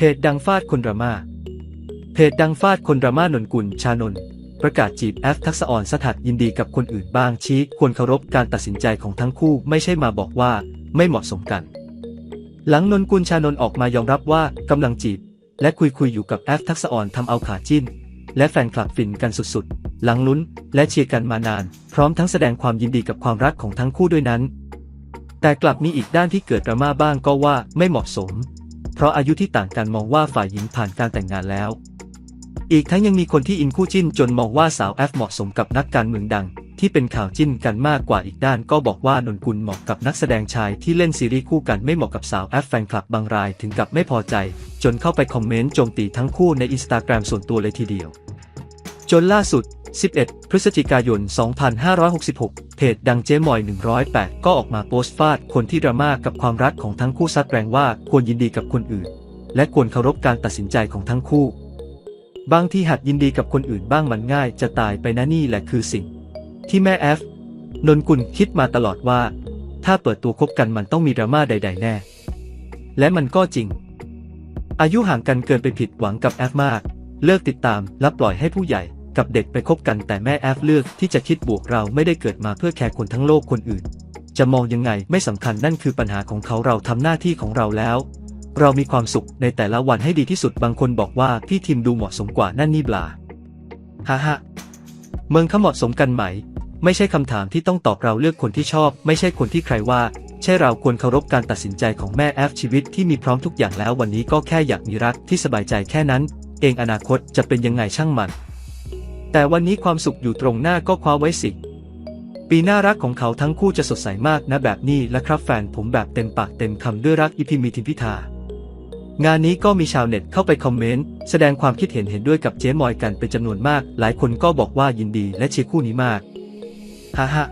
เพจดังฟาดคนดราม่า เพจดังฟาดคนดราม่านนกุลชานนประกาศจีบแอฟทักษะอ่อนสถัดยินดีกับคนอื่นบ้างชี้ควรเคารพการตัดสินใจของทั้งคู่ไม่ใช่มาบอกว่าไม่เหมาะสมกัน หลังนนกุลชานนออกมายอมรับว่ากำลังจีบ และคุยคุยอยู่กับแอฟทักษะอ่อนทำเอาขาจิ้น และแฟนคลับฟินกันสุดๆ หลังลุ้นและเชียร์กันมานาน พร้อมทั้งแสดงความยินดีกับความรักของทั้งคู่ด้วยนั้น แต่กลับมีอีกด้านที่เกิดดราม่าบ้างก็ว่าไม่เหมาะสม เพราะอายุที่ต่างกันมองว่าฝ่ายหญิงผ่านการแต่งงานแล้ว อีกทั้งยังมีคนที่อินคู่จิ้นจนมองว่าสาวแอฟเหมาะสมกับนักการเมืองดัง ที่เป็นข่าวจิ้นกันมากกว่าอีกด้านก็บอกว่านนกุลเหมาะกับนักแสดงชายที่เล่นซีรีส์คู่กันไม่เหมาะกับสาวแอฟแฟนคลับบางรายถึงกับไม่พอใจ จนเข้าไปคอมเมนต์โจมตีทั้งคู่ในอินสตาแกรมส่วนตัวเลยทีเดียว จนล่าสุด 11 พฤศจิกายน 2566 เพจดังเจ๊มอย 108 ก็ออกมาโพสต์ฟาดคนที่ดราม่ากับความรักของทั้งคู่ซัดแรงว่าควรยินดีกับคนอื่น และควรเคารพการตัดสินใจของทั้งคู่ บางที่หัดยินดีกับคนอื่นบ้างมันง่ายจะตายไปนะนี่แหละคือสิ่ง ที่แม่แอฟนนกุลคิดมาตลอดว่า ถ้าเปิดตัวคบกันมันต้องมีดราม่าใด ๆ แน่ และมันก็จริง อายุห่างกันเกินไปผิดหวังกับแอฟมาก เลิกติดตามและปล่อยให้ผู้ใหญ่ กับเด็กไปคบกันแต่แม่แอฟเลือกที่จะคิดบวกเราไม่ได้เกิดมาเพื่อแคร์คนทั้งโลกคนอื่น จะมองยังไงไม่สำคัญนั่นคือปัญหาของเขาเราทำหน้าที่ของเราแล้ว เรามีความสุขในแต่ละวันให้ดีที่สุดบางคนบอกว่าพี่ทีมดูเหมาะสมกว่านั่นนี่บลาฮ่าฮ่าเมืองเขาเหมาะสมกันไหม ไม่ใช่คำถามที่ต้องตอบเราเลือกคนที่ชอบ ไม่ใช่คนที่ใครว่า ใช่เราควรเคารพการตัดสินใจของแม่แอฟชีวิตที่มีพร้อมทุกอย่างแล้ววันนี้ก็แค่อยากมีรักที่สบายใจแค่นั้น เองอนาคตจะเป็นยังไงช่างมัน แต่วันนี้ความสุขอยู่ตรงหน้าก็คว้าไว้สิ ปีหน้ารักของเขาทั้งคู่จะสดใสมากนะแบบนี้และครับแฟนผมแบบเต็มปากเต็มคำด้วยรักอีพิมีทิมพิธางานนี้ก็มีชาวเน็ตเข้าไปคอมเมนต์ แสดงความคิดเห็นเห็นด้วยกับเจ๊มอยกันเป็นจำนวนมาก หลายคนก็บอกว่ายินดีและเชียร์คู่นี้มากฮ่าฮ่า